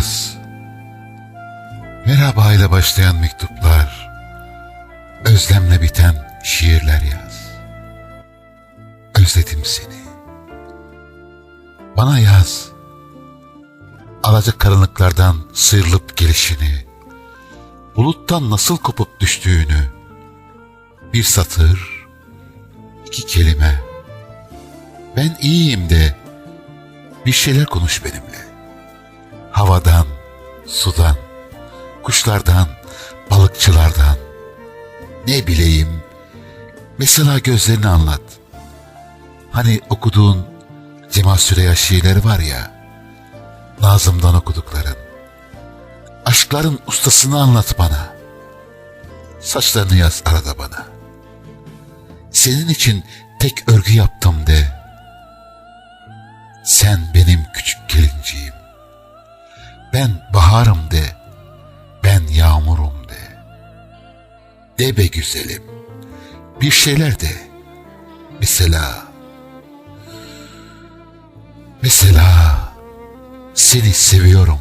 Yaz. Merhaba ile başlayan mektuplar. Özlemle biten şiirler yaz. Özledim seni. Bana yaz. Alacak karanlıklardan sıyrılıp gelişini. Buluttan nasıl kopup düştüğünü. Bir satır, iki kelime. Ben iyiyim de bir şeyler konuş benimle. Havadan, sudan, kuşlardan, balıkçılardan. Ne bileyim, mesela gözlerini anlat. Hani okuduğun Cemal Süreya şiirleri var ya, Nazım'dan okudukların. Aşkların ustasını anlat bana. Saçlarını yaz arada bana. Senin için tek örgü yaptım de. Sen benim küçük gelinciğim. Ben baharım de. Ben yağmurum de. De be güzelim. Bir şeyler de. Mesela. Mesela seni seviyorum